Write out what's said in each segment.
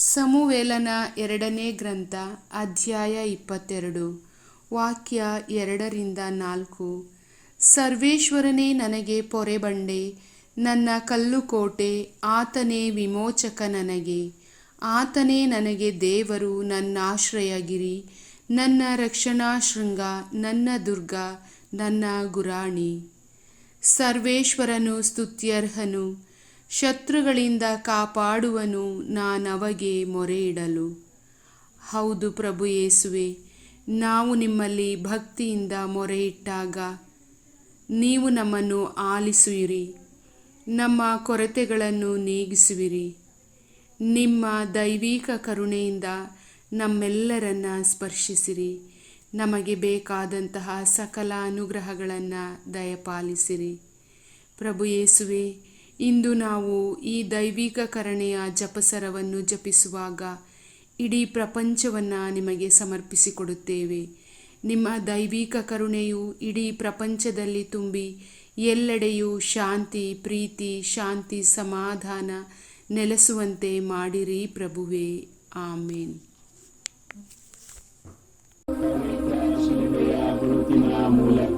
ಸಮುವೇಲನ ಎರಡನೇ ಗ್ರಂಥ, ಅಧ್ಯಾಯ ಇಪ್ಪತ್ತೆರಡು, ವಾಕ್ಯ ಎರಡರಿಂದ ನಾಲ್ಕು. ಸರ್ವೇಶ್ವರನೇ ನನಗೆ ಪೊರೆಬಂಡೆ, ನನ್ನ ಕಲ್ಲುಕೋಟೆ ಆತನೇ ವಿಮೋಚಕ ನನಗೆ. ಆತನೇ ನನಗೆ ದೇವರು, ನನ್ನ ಆಶ್ರಯಗಿರಿ. ನನ್ನ ರಕ್ಷಣಾ ಶೃಂಗ ನನ್ನ ದುರ್ಗ, ನನ್ನ ಗುರಾಣಿ. ಸರ್ವೇಶ್ವರನು ಸ್ತುತ್ಯರ್ಹನು. ಶತ್ರುಗಳಿಂದ ಕಾಪಾಡುವನು ನಾನವಗೆ ಇಡಲು ಹೌದು ಪ್ರಭು ಯೇಸುವೆ, ನಾವು ನಿಮ್ಮಲ್ಲಿ ಭಕ್ತಿಯಿಂದ ಮೊರೆಯಿಟ್ಟಾಗ ನೀವು ನಮ್ಮನ್ನು ಆಲಿಸುವಿರಿ, ನಮ್ಮ ಕೊರತೆಗಳನ್ನು ನೀಗಿಸುವಿರಿ. ನಿಮ್ಮ ದೈವಿಕ ಕರುಣೆಯಿಂದ ನಮ್ಮೆಲ್ಲರನ್ನ ಸ್ಪರ್ಶಿಸಿರಿ, ನಮಗೆ ಬೇಕಾದಂತಹ ಸಕಲ ಅನುಗ್ರಹಗಳನ್ನು ದಯಪಾಲಿಸಿರಿ. ಪ್ರಭು ಯೇಸುವೆ ಇಂದು ನಾವು ಈ ದೈವಿಕ ಕರಣೆಯ ಜಪಸರವನ್ನು ಜಪಿಸುವಾಗ ಇಡೀ ಪ್ರಪಂಚವನ್ನು ನಿಮಗೆ ಸಮರ್ಪಿಸಿಕೊಡುತ್ತೇವೆ. ನಿಮ್ಮ ದೈವಿಕ ಕರುಣೆಯು ಇಡೀ ಪ್ರಪಂಚದಲ್ಲಿ ತುಂಬಿ ಎಲ್ಲೆಡೆಯೂ ಶಾಂತಿ, ಪ್ರೀತಿ, ಶಾಂತಿ, ಸಮಾಧಾನ ನೆಲೆಸುವಂತೆ ಮಾಡಿರಿ ಪ್ರಭುವೇ. ಆಮೇನ್. ಮೂಲಕ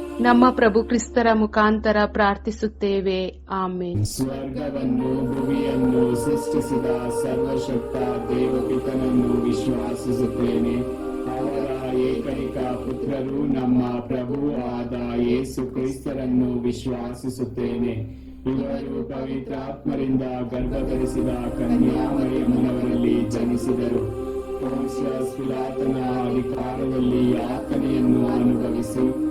ನಮ್ಮ ಪ್ರಭು ಕ್ರಿಸ್ತರ ಮುಖಾಂತರ ಪ್ರಾರ್ಥಿಸುತ್ತೇವೆ. ಆಮೇಲೆ ಸ್ವರ್ಗವನ್ನು, ಭೂಮಿಯನ್ನು ಸೃಷ್ಟಿಸಿದ ಸರ್ವಶಕ್ತ ದೇವಪಿತನನ್ನು ವಿಶ್ವಾಸಿಸುತ್ತೇನೆ. ಅವರ ಏಕೈಕ ಪುತ್ರರು ನಮ್ಮ ಪ್ರಭು ಆದ ಯೇಸು ಕ್ರಿಸ್ತರನ್ನು ವಿಶ್ವಾಸಿಸುತ್ತೇನೆ. ಇವರು ಪವಿತ್ರಾತ್ಮರಿಂದ ಗರ್ಭಧರಿಸಿದ ಕನ್ಯಾಮರಿಯಮ್ಮನವರಲ್ಲಿ ಜನಿಸಿದರು. ಪುರುಷ ಸುಲಾತನ ಅಧಿಕಾರದಲ್ಲಿ ಯಾತನೆಯನ್ನು ಅನುಭವಿಸಿ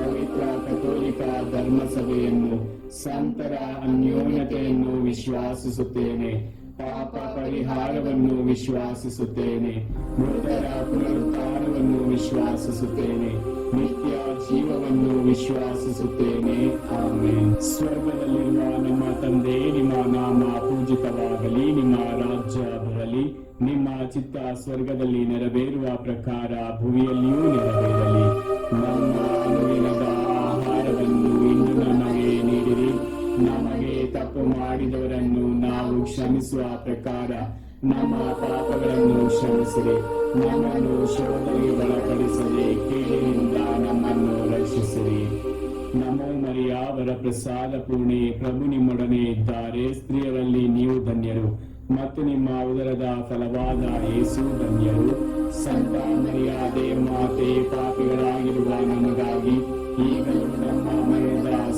ಪವಿತ್ರ ಕಥೋಲಿಕ ಧರ್ಮಸಭೆಯನ್ನು, ಸಂತರ ಅನ್ಯೋನ್ಯತೆಯನ್ನು ವಿಶ್ವಾಸಿಸುತ್ತೇನೆ. ಪಾಪ ಪರಿಹಾರವನ್ನು ವಿಶ್ವಾಸಿಸುತ್ತೇನೆ. ಮೃತರ ಪುನರುತ್ಥಾನವನ್ನು ವಿಶ್ವಾಸಿಸುತ್ತೇನೆ. ನಿತ್ಯ ಜೀವವನ್ನು ವಿಶ್ವಾಸಿಸುತ್ತೇನೆ. ಆಮೇನ್. ಸ್ವರ್ಗದಲ್ಲಿರುವ ನಮ್ಮ ತಂದೆ, ನಿಮ್ಮ ನಾಮ ಪೂಜಿತವಾಗಲಿ. ನಿಮ್ಮ ರಾಜ್ಯ ಬರಲಿ. ನಿಮ್ಮ ಚಿತ್ತ ಸ್ವರ್ಗದಲ್ಲಿ ನೆರವೇರುವ ಪ್ರಕಾರ ಭುವಿಯಲ್ಲಿಯೂ ನೆರವೇರಲಿ. ನಮ್ಮ ಅನುದಿನದ ನಮಗೆ ತಪ್ಪು ಮಾಡಿದವರನ್ನು ನಾವು ಕ್ಷಮಿಸುವ ಪ್ರಕಾರ ನಮ್ಮ ಪಾಪಗಳನ್ನು ಕ್ಷಮಿಸಿರಿ. ನಮ್ಮನ್ನು ಶೋಧನೆಗೆ ಒಳಪಡಿಸದೆ ಕೇಳಿನಿಂದ ನಮ್ಮನ್ನು ರಕ್ಷಿಸಿರಿ. ನಮೋ ಮರಿಯಾವರ ಪ್ರಸಾದ ಪೂರ್ಣಿ ಪ್ರಭು ನಿಮ್ಮೊಡನೆ ಇದ್ದಾರೆ. ಸ್ತ್ರೀಯರಲ್ಲಿ ನೀವು ಧನ್ಯರು. ಮತ್ತು ನಿಮ್ಮ ಉದರದ ಫಲವಾದ ಯೇಸು ಧನ್ಯರು. ಸಂತ ಮರಿಯಾದೆ ಮಾತೆ, ಪಾಪಿಗಳಾಗಿರುವ ನಮಗಾಗಿ ಈಗಲೂ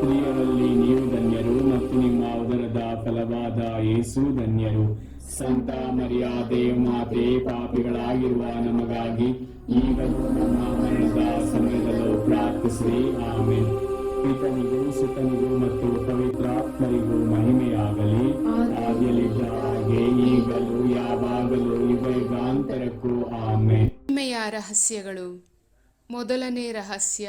ಸ್ತ್ರೀಯರಲ್ಲಿ ನೀವು ಧನ್ಯರು ಮತ್ತು ನಿಮ್ಮ ಉದರದ ಫಲವಾದ ಯೇಸು ಧನ್ಯರು. ಸಂತ ಮರ್ಯಾದೆ ದೇವಮಾತೆ ಪಾಪಿಗಳಾಗಿರುವ ನಮಗಾಗಿ ಈಗಲೂ ನಮ್ಮ ಮರಣದ ಸಮಯದಲ್ಲೂ ಪ್ರಾರ್ಥಿಸಿ ಆಮೇಲೆ ಪಿತನಿಗೂ ಸುತನಿಗೂ ಮತ್ತು ಪವಿತ್ರಾತ್ಮರಿಗೂ ಮಹಿಮೆಯಾಗಲಿ. ಆದಿಯಲ್ಲಿದ್ದ ಹಾಗೆ ಈಗಲೂ ಯಾವಾಗಲೂ ಇವೈಗಾಂತರಕ್ಕೂ ಆಮೆ ಮಹಿಮೆಯ ರಹಸ್ಯಗಳು. ಮೊದಲನೇ ರಹಸ್ಯ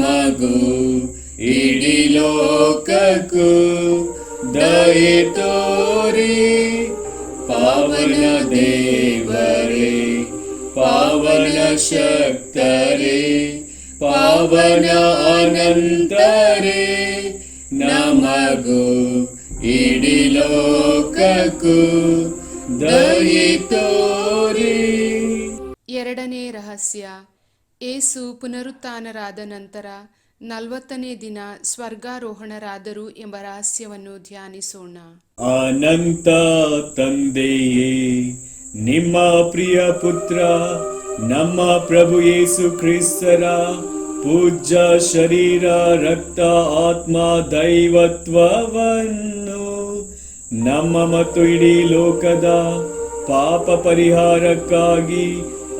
ಪಾವನ ಅನಂತರೇ ನಮಗೂ ಇಡೀ ಲೋಕಕ್ಕೂ ದಯೆ ತೋರಿ ಪಾವನ ದೇವರೇ ಪಾವನ ಶಕ್ತರೇ ಪಾವನ ಅನಂತರೇ ನಮಗೂ ಇಡೀ ಲೋಕಕ್ಕೂ ದಯೆ ತೋರಿ ಎರಡನೇ ರಹಸ್ಯ ಏಸು ಪುನರುತ್ಥಾನರಾದ ನಂತರ ನಲವತ್ತನೇ ದಿನ ಸ್ವರ್ಗಾರೋಹಣರಾದರು ಎಂಬ ರಹಸ್ಯವನ್ನು ಧ್ಯಾನಿಸೋಣ. ಅನಂತ ತಂದೆಯೇ, ನಿಮ್ಮ ಪ್ರಿಯ ಪುತ್ರ, ನಮ್ಮ ಪ್ರಭು ಯೇಸು ಕ್ರಿಸ್ತರ ಪೂಜ್ಯ ಶರೀರ, ರಕ್ತ, ಆತ್ಮ, ದೈವತ್ವವನ್ನು ನಮ್ಮ ಮತ್ತು ಇಡೀ ಲೋಕದ ಪಾಪ ಪರಿಹಾರಕ್ಕಾಗಿ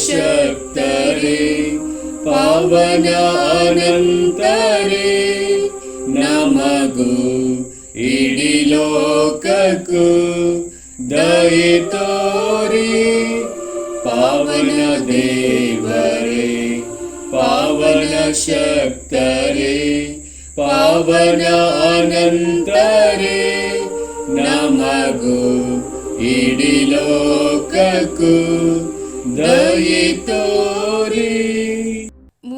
शक्तरे पवनानन्तरे नमगु इडि लोककु दये तोरे पावन देवरे पावन शक्तरे पावनानन्तरे नमगु इडि लोक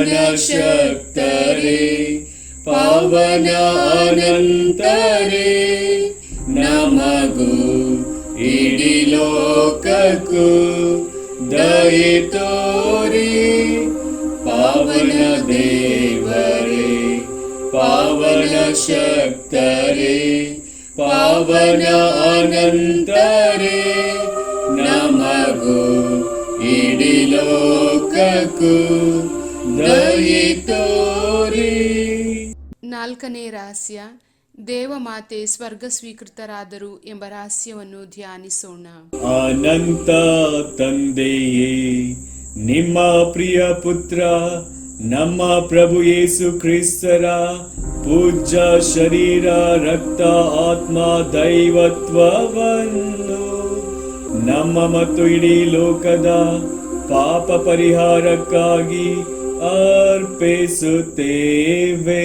ಪಾವನ ಶಕ್ತರೆ ಪವನ ಅನಂತರೆ ನಮಗೂ ಇಡೀ ಲೋಕಕ್ಕೂ ದಯೆ ತೋರಿ. ಪಾವನ ದೇವರೇ ಪಾವನ ಶಕ್ತರೆ ಪಾವನ ಅನಂತರೆ ನಮಗೂ ಇಡೀ ಲೋಕಕ್ಕೂ ನಾಲ್ಕನೇ ರಹಸ್ಯ ದೇವಮಾತೆ ಸ್ವರ್ಗ ಸ್ವೀಕೃತರಾದರು ಎಂಬ ರಹಸ್ಯವನ್ನು ಧ್ಯಾನಿಸೋಣ. ಅನಂತ ತಂದೆಯೇ, ನಿಮ್ಮ ಪ್ರಿಯ ಪುತ್ರ, ನಮ್ಮ ಪ್ರಭು ಯೇಸು ಕ್ರಿಸ್ತರ ಪೂಜ್ಯ ಶರೀರ, ರಕ್ತ, ಆತ್ಮ, ದೈವತ್ವವನ್ನು ನಮ್ಮ ಮತ್ತು ಇಡೀ ಲೋಕದ ಪಾಪ ಪರಿಹಾರಕ್ಕಾಗಿ ಅರ್ಪಿಸುತ್ತೇವೆ.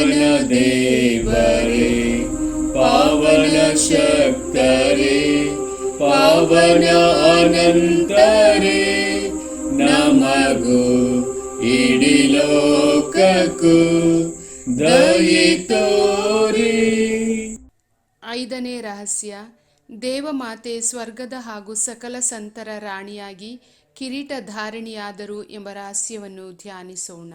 ಪಾವನ ದೇವರೇ, ಪಾವನ ಶಕ್ತರೇ, ಪಾವನ ಅನಂತರೇ, ನಮಗೂ ಇಡೀ ಲೋಕಕ್ಕೂ ದಯಿತೋರಿ ಐದನೇ ರಹಸ್ಯ, ದೇವಮಾತೆ ಸ್ವರ್ಗದ ಹಾಗೂ ಸಕಲ ಸಂತರ ರಾಣಿಯಾಗಿ ಕಿರೀಟ ಧಾರಣಿಯಾದರು ಎಂಬ ರಹಸ್ಯವನ್ನು ಧ್ಯಾನಿಸೋಣ.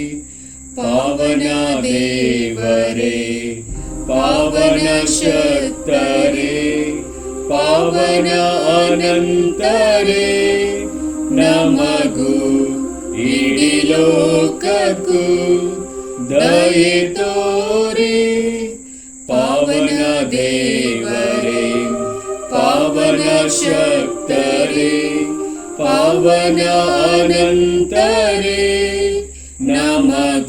पावन्या देव पावन्या शक्रे अनन्तरे नमगु मगु इडी लोक गु पावनशक्तरे पावन अनन्तरे